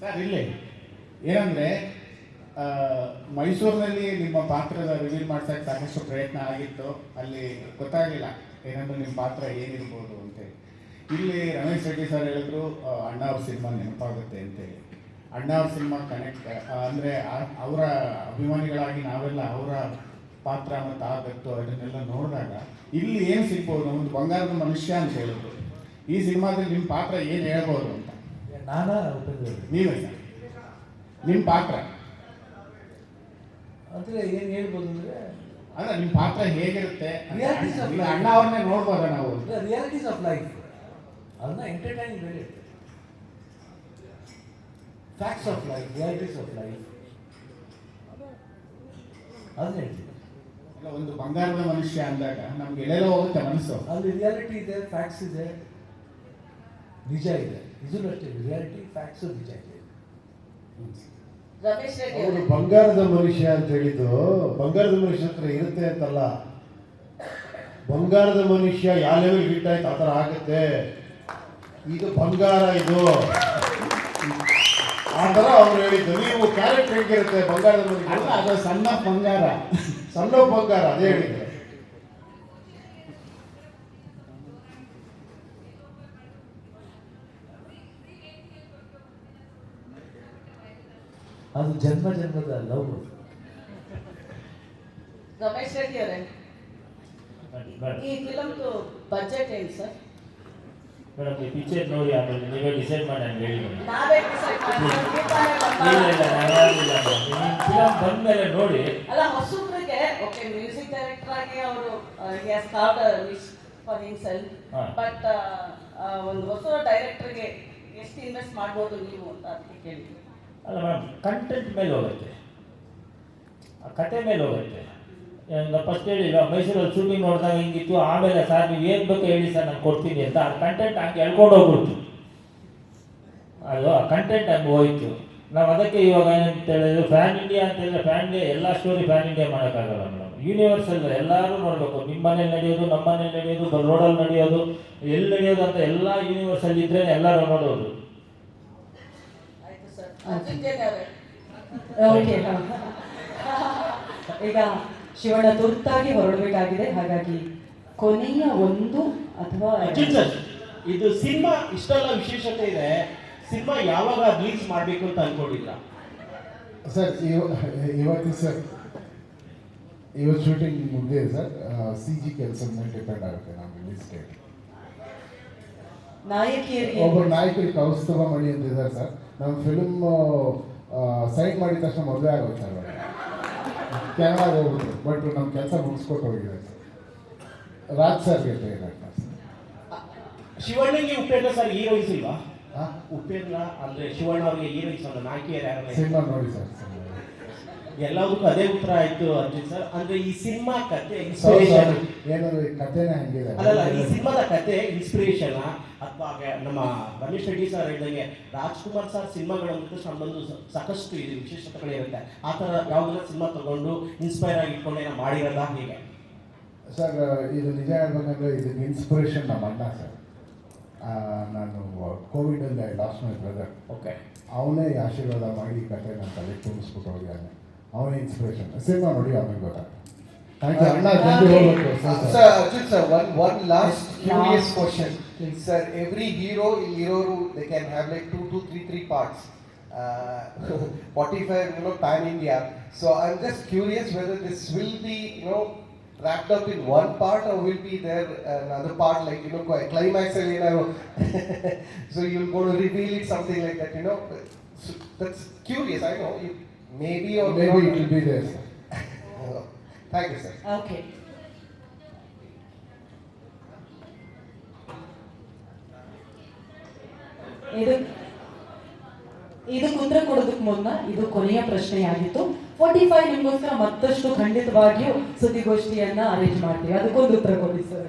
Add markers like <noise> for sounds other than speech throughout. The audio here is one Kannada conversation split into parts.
ಸರ್ ಇಲ್ಲಿ ಏನಂದ್ರೆ ಮೈಸೂರಿನಲ್ಲಿ ನಿಮ್ಮ ಪಾತ್ರದ ರಿವೀಲ್ ಮಾಡ್ಸಕ್ ಸಾಕಷ್ಟು ಪ್ರಯತ್ನ ಆಗಿತ್ತು. ಅಲ್ಲಿ ಗೊತ್ತಾಗಿಲ್ಲ ಏನಂದ್ರೆ ನಿಮ್ಮ ಪಾತ್ರ ಏನಿರ್ಬೋದು ಅಂತೇಳಿ. ಇಲ್ಲಿ ರಮೇಶ್ ರೆಡ್ಡಿ ಸರ್ ಹೇಳಿದ್ರು ಆ, ಅಣ್ಣ ಅವ್ರ ಸಿನಿಮಾ ನೆನಪಾಗುತ್ತೆ ಅಂತೇಳಿ. ಅಣ್ಣ ಅವ್ರ ಸಿನಿಮಾ ಕನೆಕ್ಟ್ ಅಂದರೆ ಅವರ ಅಭಿಮಾನಿಗಳಾಗಿ ನಾವೆಲ್ಲ ಅವರ ಪಾತ್ರ ಮತ್ತು ಆಗತ್ತು ಅದನ್ನೆಲ್ಲ ನೋಡಿದಾಗ ಇಲ್ಲಿ ಏನು ಸಿಗ್ಬೋದು? ಒಂದು ಬಂಗಾರದ ಮನುಷ್ಯ ಅಂತ ಹೇಳಿದ್ರು. ಈ ಸಿನಿಮಾದಲ್ಲಿ ನಿಮ್ಮ ಪಾತ್ರ ಏನು ಹೇಳ್ಬೋದು ಅಂತ. ನಾನಾ ಉಪೇಂದ್ರ ನೀವೇ ಸರ್ ನಿಮ್ಮ ಪಾತ್ರ? ಅಂದರೆ ಏನು ಹೇಳ್ಬೋದು ಅಂದರೆ ಅಲ್ಲ ನಿಮ್ಮ ಪಾತ್ರ ಹೇಗಿರುತ್ತೆ ಇಲ್ಲ ಅಣ್ಣ ಅವ್ರನ್ನೇ ನೋಡ್ಬೋದ ನಾವು? ರಿಯಾಲಿಟೀಸ್ ಆಫ್ ಲೈಫ್ ಅದನ್ನ ಎಂಟರ್ಟೈನಿಂಗ್ ಬೇರೆ facts of life realities of life ಅದನ್ನ ಹೇಳ್ತೀನಿ ಒಂದು ಬಂಗಾರದ ಮನುಷ್ಯ ಅಂದಾಗ ನಮ್ಗೆ ಎಲ್ಲೆಲ್ಲೋ ಹೋಗುತ್ತೆ ಮನಸ್ಸು. ಅಲ್ಲಿ ರಿಯಾಲಿಟಿ ಇದೆ ಫ್ಯಾಕ್ಟ್ಸ್ ಇದೆ ನಿಜ ಇದೆ. ಇದು ಅಷ್ಟೇ ರಿಯಾಲಿಟಿ ಫ್ಯಾಕ್ಟ್ಸ್ ನಿಜ ಇದೆ. ರಮೇಶ್ ರೆಡ್ಡಿ ಅವನು ಬಂಗಾರದ ಮನುಷ್ಯ ಅಂತ ಹೇಳಿದ್ದು ಬಂಗಾರದ ಮನುಷ್ಯ ಹತ್ರ ಇರುತ್ತೆ ಅಂತಲ್ಲ. ಬಂಗಾರದ ಮನುಷ್ಯ ಯಾವ ಲೆವೆಲ್ ಹಿಟ್ ಆಯ್ತು ಆ ಥರ ಆಗುತ್ತೆ. ಇದು ಬಂಗಾರ ಇದು. ಆ ಥರ ಅವ್ರು ಹೇಳಿದ್ದು. ನೀವು ಕ್ಯಾರೆಕ್ಟರ್ ಹೇಗಿರುತ್ತೆ ಬಂಗಾರದ ಅಲ್ಲ ಮನುಷ್ಯ ಅದು ಸಣ್ಣ ಬಂಗಾರ. ಸಣ್ಣ ಬಂಗಾರ ಅದೇ ಹೇಳಿದ್ದು. ಅದು ಜನ್ಮ ಜನ್ಮದ ಲವ್ ರಮೇಶ್ ರೆಡ್ಡಿ ಅವರೇ? ಈ ಫಿಲಮ್ದು ಬಜೆಟ್ ಏನು ಸರ್ ಮೇಡಮ್ ಈ ಪಿಕ್ಚರ್ ನೋಡಿ ಆಮೇಲೆ ನೀವೇ ಡಿಸೈಡ್ ಮಾಡಿ ಹೇಳಿ ಮೇಡಮ್. ನಾವೇ ಡಿಸೈಡ್ ಇಲ್ಲ ಇಲ್ಲ ನಾನು ಯಾರಿಲ್ಲ ಮೇಡಮ್. ಫಿಲಮ್ ಬಂದಮೇಲೆ ನೋಡಿ. ಅಲ್ಲ ಹೊಸಬ್ರಿಗೆ ಓಕೆ ಮ್ಯೂಸಿಕ್ ಡೈರೆಕ್ಟರ್ ಆಗಿ ಅವರು has thought wish for himself sell but ಒಂದು ಹೊಸ ಡೈರೆಕ್ಟರ್ಗೆ ಎಷ್ಟು ಇನ್ವೆಸ್ಟ್ ಮಾಡ್ಬೋದು ನೀವು ಅಂತ ಅದಕ್ಕೆ ಕೇಳಿ ಮೇಡಮ್ ಕಂಟೆಂಟ್ ಮೇಲೆ ಹೋಗುತ್ತೆ. ಆ ಕತೆ ಮೇಲೆ ಹೋಗುತ್ತೆ. ಫಸ್ಟ್ ಹೇಳಿಲ್ಲ ಮೈಸೂರಲ್ಲಿ ಶೂಟಿಂಗ್ ನೋಡಿದಾಗ ಹಿಂಗಿತ್ತು, ಆಮೇಲೆ ಸರ್ ನೀವು ಏನು ಬೇಕು ಹೇಳಿ ಸರ್ ನಾನು ಕೊಡ್ತೀನಿ ಅಂತ, ಆ ಕಂಟೆಂಟ್ ಹಂಗೆ ಎಳ್ಕೊಂಡು ಹೋಗ್ಬಿಡ್ತು. ಅದು ಆ ಕಂಟೆಂಟ್ ಹಂಗೆ ಹೋಯ್ತು. ನಾವು ಅದಕ್ಕೆ ಇವಾಗ ಏನಂತ ಹೇಳಿದ್ರೆ ಫ್ಯಾನ್ ಇಂಡಿಯಾ ಅಂತ ಹೇಳಿದ್ರೆ ಫ್ಯಾನ್ ಇಂಡಿಯಾ ಎಲ್ಲ ಸ್ಟೋರಿ ಫ್ಯಾನ್ ಇಂಡಿಯಾ ಮಾಡೋಕ್ಕಾಗಲ್ಲ ಮೇಡಮ್. ಯೂನಿವರ್ಸಲ್ ಎಲ್ಲರೂ ನೋಡಬೇಕು. ನಿಮ್ಮ ಮನೇಲಿ ನಡೆಯೋದು ನಮ್ಮ ಮನೇಲಿ ನಡೆಯೋದು ರೋಡಲ್ಲಿ ನಡೆಯೋದು, ಎಲ್ಲಿ ನಡೆಯೋದು ಅಂತ ಎಲ್ಲ ಯೂನಿವರ್ಸಲ್ಲಿ ಇದ್ರೆ ಎಲ್ಲರೂ ನೋಡೋದು ಆಯ್ತು ಸರ್ ಅರ್ಜುನ್ ಜೇನ್ ಅವರೇ ಓಕೆ. ಈಗ ಶಿವಣ್ಣ ತುರ್ತಾಗಿ ಹೊರಡಬೇಕಾಗಿದೆ. ಹಾಗಾಗಿ ಕೊನೆಯ ಒಂದು ಅಥವಾ ಸರ್ ಇದು ಸಿನಿಮಾ ಇಷ್ಟೆಲ್ಲ ವಿಶೇಷತೆ ಇದೆ. ಸಿನಿಮಾ ಯಾವಾಗ ರಿಲೀಸ್ ಮಾಡಬೇಕು ಅಂತ ಅನ್ಕೊಂಡಿಲ್ಲ ಸರ್ ಇವತ್ತು ಸರ್ ಇವತ್ತು ಶೂಟಿಂಗ್ ಮುಗಿದಿದೆ ಸರ್. ಸಿ ಜಿ ಕೆಲಸ ಮೇಲೆ ಡಿಪೆಂಡ್ ಆಗುತ್ತೆ ನಮ್ಮ ರಿಲೀಸ್ ಡೇಟ್ ಒಬ್ಬ ನಾಯಕರಿಗೆ ಕೌಸ್ತುಭ ಮಣಿ ಅಂತ ಇದ್ದಾರೆ ಸರ್. ನಮ್ಮ ಫಿಲ್ಮ್ ಸೈಟ್ ಮಾಡಿದ ತಕ್ಷಣ ಮದುವೆ ಆಗುತ್ತೆ ಸರ್ ಕ್ಯಾಮ್ರಾಗ ಹೋಗ್ಬಿಟ್ಟು ಬಟ್ ನಮ್ಮ ಕೆಲಸ ಮುಗಿಸ್ಕೊಟ್ಟು ಹೋಗಿದೆ ಸರ್ ರಾಜ್ ಸರ್ಗೆ ಟ್ರೈನ್ ಸರ್ ಶಿವಣ್ಣಗೆ ಉಪೇಂದ್ರ ಸರ್ ಹೀರೋಯಿಸ್ ಇಲ್ವಾ? ಉಪೇಂದ್ರ ಅಂದ್ರೆ ಶಿವಣ್ಣ ಅವರಿಗೆ ಹೀರೋಯಿಸ್ ಅಲ್ಲ ನಾಯಕಿಯರು ಯಾರು ಸಿನಿಮಾ ನೋಡಿ ಸರ್ ಎಲ್ಲದಕ್ಕೂ ಅದೇ ಉತ್ತರ ಆಯ್ತು ಅರ್ಜುನ್ ಸರ್. ಅಂದ್ರೆ ಈ ಸಿನಿಮಾ ಕತೆ ಇನ್ಸ್ಪಿರೇಷನ್ ಏನಾದ್ರು ಈ ಕಥೆನೇ ಹಂಗಿದೆ? ಅಲ್ಲ ಈ ಸಿನಿಮಾದ ಕತೆ ಇನ್ಸ್ಪಿರೇಷನ್ ಅಥವಾ ನಮ್ಮ ರಮೇಶ್ ರೆಡ್ಡಿ ಸರ್ ಹೇಳಿದಂಗೆ ರಾಜ್ಕುಮಾರ್ ಸರ್ ಸಿನಿಮಾಗಳ ಸಂಬಂಧ ಸಾಕಷ್ಟು ಇದು ವಿಶೇಷತೆಗಳಿರುತ್ತೆ ಆ ಥರ ಯಾವ್ದನ್ನ ಸಿನಿಮಾ ತಗೊಂಡು ಇನ್ಸ್ಪೈರ್ ಆಗಿ ಇಟ್ಕೊಂಡು ಏನೋ ಮಾಡಿರೋದ ಹೀಗೆ? ಸರ್ ಇದು ನಿಜ ಹೇಳ್ಬೇಕಂದ್ರೆ ಇದು ಇನ್ಸ್ಪಿರೇಷನ್ ನಮ್ಮ ಅಣ್ಣ ಸರ್. ನಾನು ಕೋವಿಡಲ್ಲಿ ಲಾಸ್ಟ್ ಮೈ ಬ್ರದರ್ ಓಕೆ ಅವನೇ ಆಶೀರ್ವಾದ ಮಾಡಿ ಈ ನಾನು ತಲೆ ತುಂಬಿಸ್ಬಿಟ್ಟು ಹೋಗಿದ್ದಾನೆ ಅವನೇ ಇನ್ಸ್ಪಿರೇಷನ್ ಸಿನಿಮಾ ನೋಡಿ ಆಮೇಲೆ ಗೊತ್ತಾಗ್ತದೆ ಥ್ಯಾಂಕ್ ಯು ಅಣ್ಣ ಜಲ್ದಿ ಹೋಗ್ಬೇಕು sir, Sir, sir Arjun sir, one, one last curious Last. question. Sir, every hero in hero, they can have like two, two, three, three parts. Uh, <laughs> 45, you know, pan India. So I'm just curious whether this will be, you know, wrapped up in one part or will be there another part like, you know, quite climax and, you know, <laughs> so you're going to reveal it something like that, you know. So that's curious, I know. You, maybe or Maybe it will be there, sir. Sir Thank you, sir. Okay ಇದು ಇದು ಉತ್ತರ ಕೊಡೋದಕ್ಕೆ ಮುನ್ನ ಇದು ಕೊನೆಯ ಪ್ರಶ್ನೆಯಾಗಿತ್ತು ಫೋರ್ಟಿ ಫೈವ್ ನಿಮಗೋಸ್ಕರ ಮತ್ತಷ್ಟು ಖಂಡಿತವಾಗಿಯೂ ಸುದ್ದಿಗೋಷ್ಠಿಯನ್ನ ಅರೇಂಜ್ ಮಾಡ್ತೀವಿ ಅದಕ್ಕೊಂದು ಉತ್ತರ ಕೊಡಿ ಸರ್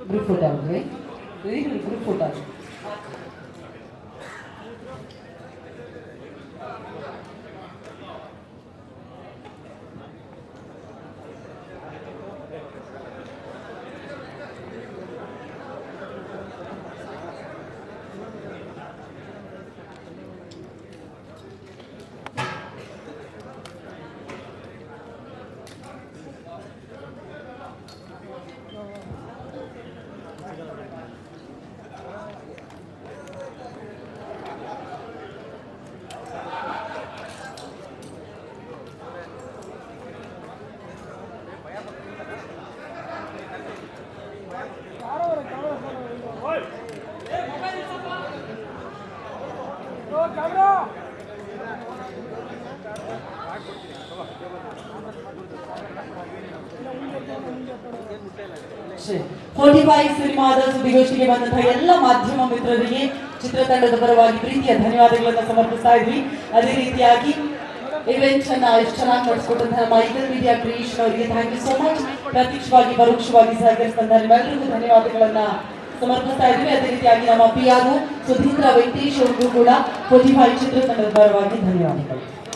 ಗ್ರೂಪ್ ಫೋಟೋ ಆಗುತ್ತೆ ಗ್ರೂಪ್ ಫೋಟೋ ಆಗುತ್ತೆ ಫೋರ್ಟಿ ಫೈವ್ ಸಿನಿಮಾದ ಸುದ್ದಿಗೋಷ್ಠಿಗೆ ಬಂದಂತಹ ಎಲ್ಲ ಮಾಧ್ಯಮ ಮಿತ್ರರಿಗೆ ಚಿತ್ರತಂಡದ ಪರವಾಗಿ ಪ್ರೀತಿಯ ಧನ್ಯವಾದಗಳನ್ನು ಸಮರ್ಪಿಸ್ತಾ ಇದ್ವಿ. ಅದೇ ರೀತಿಯಾಗಿ ಇವೆಂಟ್ ಅನ್ನ ಎಷ್ಟು ಚೆನ್ನಾಗಿ ನಡೆಸ್ಕೊಟ್ಟಂತಹ ಮೈಕಲ್ ಮೀಡಿಯಾ ಕ್ರಿಯೇಷನ್ ಅವರಿಗೆ ಥ್ಯಾಂಕ್ ಯು ಸೋ ಮಚ್ ಪ್ರತ್ಯಕ್ಷವಾಗಿ, ಪರೋಕ್ಷವಾಗಿ ಸಹಕರಿಸಿದಂತಹ ನಿಮ್ಮೆಲ್ಲರಿಗೂ ಧನ್ಯವಾದಗಳನ್ನ ಸಮರ್ಪಿಸ್ತಾ ಇದ್ವಿ. ಅದೇ ರೀತಿಯಾಗಿ ನಮ್ಮ ಪಿ ಆರ್ ಸುಧೀಂದ್ರ ವೆಂಕಟೇಶ್ ಅವ್ರಿಗೂ ಕೂಡ ಫೈವ್ ಚಿತ್ರತಂಡದ ಪರವಾಗಿ ಧನ್ಯವಾದಗಳು.